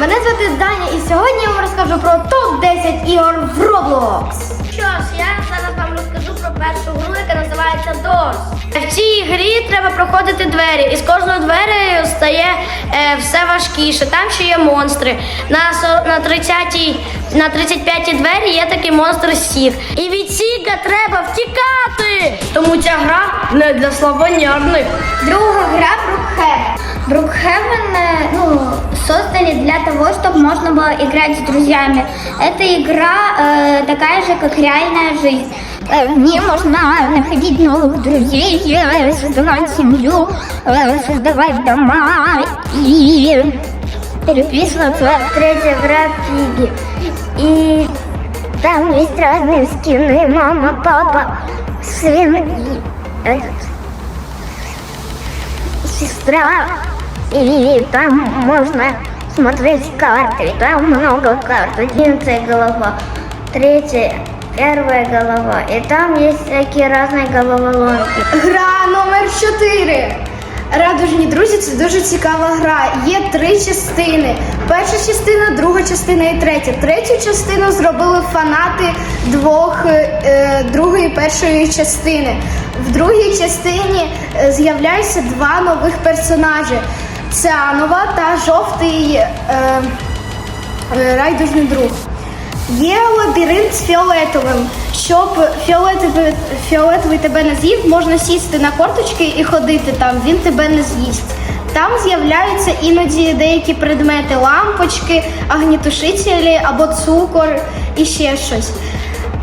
Мене звати Даня і сьогодні я вам розкажу про топ-10 ігор в Roblox. Що ж, я зараз вам розкажу про першу гру, яка називається DOS. В цій грі треба проходити двері, і з кожною дверею стає е, все важкіше. Там ще є монстри. На, со- на 30-й, на 35-й двері є такий монстр Сіг. І від Сіга треба втікати. Тому ця гра не для слабонервних. Друга гра Brookhaven. Brookhaven э, ну, создали для того, чтобы можно было играть с друзьями. Эта игра э, такая же, как реальная жизнь. Э, В ней можно находить новых друзей, э, создавать семью, э, создавать дома и переписываться. Третья игра Пиги. И там есть разные скины. Мама, папа, сын сестра. И там можно смотреть карты. Там много карт. Одиннадцатая голова, третья, первая голова. И там есть всякие разные головоломки. Гра номер 4. Радужні друзі це дуже цікава гра. Є три частини. Перша частина, друга частина і третя. Третю частину зробили фанати двох е, другої і першої частини. В другій частині е, з'являються два нових персонажі: Цианова та жовтий е, е, райдужний друг. Є лабіринт з фіолетовим. Щоб фіолетовий, фіолетовий тебе не з'їв, можна сісти на корточки і ходити там, він тебе не з'їсть. Там з'являються іноді деякі предмети, лампочки, агнітушителі або цукор і ще щось.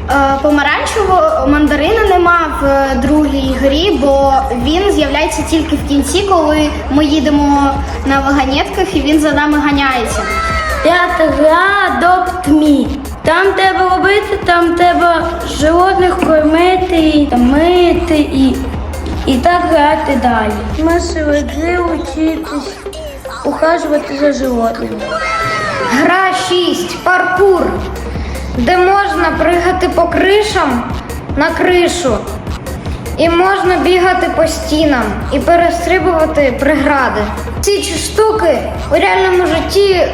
Е, Помаранчевого мандарина нема в бо він з'являється тільки в кінці, коли ми їдемо на вагонетках і він за нами ганяється. П'ята гра Adopt Me. Там треба робити, там треба животних кормити, і мити і, і так грати далі. Масові гри вчитись, ухажувати за животними. Гра 6. Паркур. Де можна пригати по кришам на кришу. І можна бігати по стінам і перестрибувати прегради. Ці штуки у реальному житті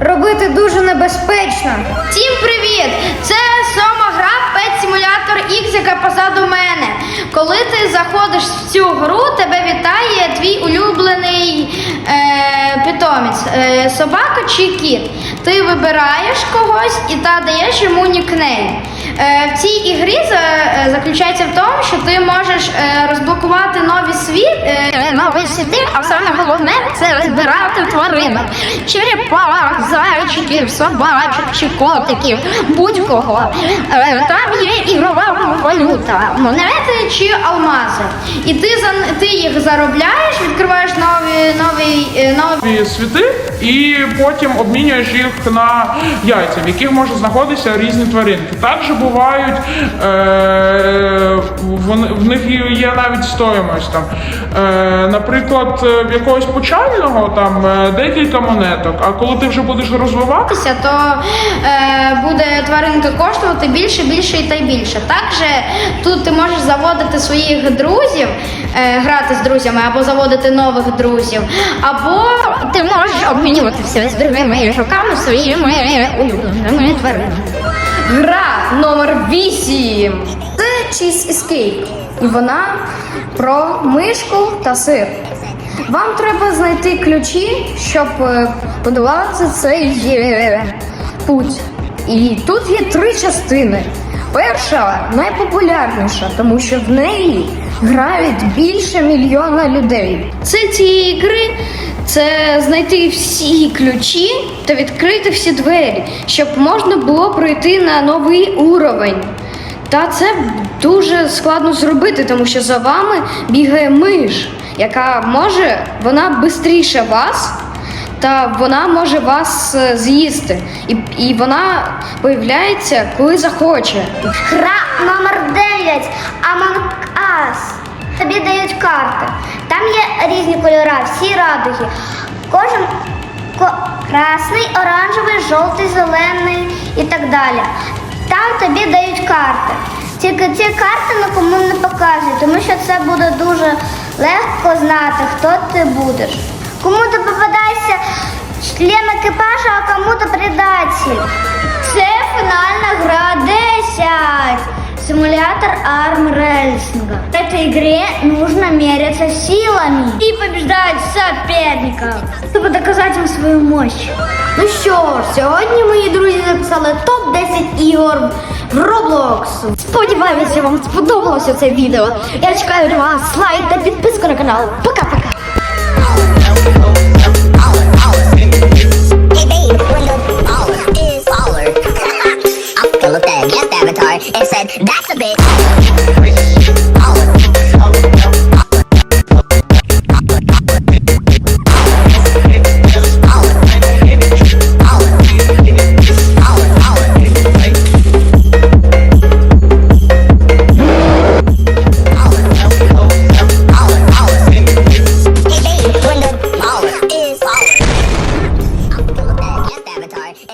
робити дуже небезпечно. Всім привіт! Це сьома гра Pet Simulator X, яка позаду мене. Коли ти заходиш в цю гру, тебе вітає твій улюблений е, питомець, е, собака чи кіт. Ти вибираєш когось і та даєш йому нікнейм. Е, в цій ігрі е, заключається в тому, що ти можеш е, розблокувати нові світ. Е, Новий світи, а саме головне це збирати тваринок. Черепах, зайчиків, собачок чи котиків, будь-кого. Там є ігрова валюта. монети чи алмази. І ти за ти їх заробляєш, відкриваєш нові нові нові. нові світи і потім обмінюєш їх на яйця, в яких можуть знаходитися різні тваринки. Також бувають е, в них є навіть стоїмость там. Е, наприклад, е, якогось почального там е, декілька монеток, а коли ти вже будеш розвивати. боротися, то е, буде тваринка коштувати більше, більше та більше. Також тут ти можеш заводити своїх друзів, е, грати з друзями, або заводити нових друзів, або Ти можеш обмінюватися з другими ігроками своїми улюбленими тваринами. Гра номер 8. Це Cheese Escape. І вона про мишку та сир. Вам треба знайти ключі, щоб е, подолати цей е, путь. І тут є три частини. Перша найпопулярніша, тому що в неї грають більше мільйона людей. Це цієї ігри це знайти всі ключі та відкрити всі двері, щоб можна було пройти на новий уровень. Та це дуже складно зробити, тому що за вами бігає миш, яка може, вона швидше вас, та вона може вас е, з'їсти. І, і вона появляється, коли захоче. Гра номер 9 Among Us. Тобі дають карти. Там є різні кольори, всі радуги. Кожен ко- красний, оранжевий, жовтий, зелений і так далі. Там тобі дають карти. Тільки ці карти нікому не показують, тому що це буде дуже легко знати, хто ти будеш. Кому ти попадаєшся член екіпажа, а кому-то предатель. Це фінальна гра 10. Симулятор армрельсинга. В этой игре нужно меряться силами и побеждать соперников, чтобы доказать им свою мощь. Ну що ж, сьогодні мої друзі записали топ-10 ігор в Roblox. Сподіваюся, вам сподобалося це відео. Я чекаю від вас лайк та підписку на канал. Пока-пока.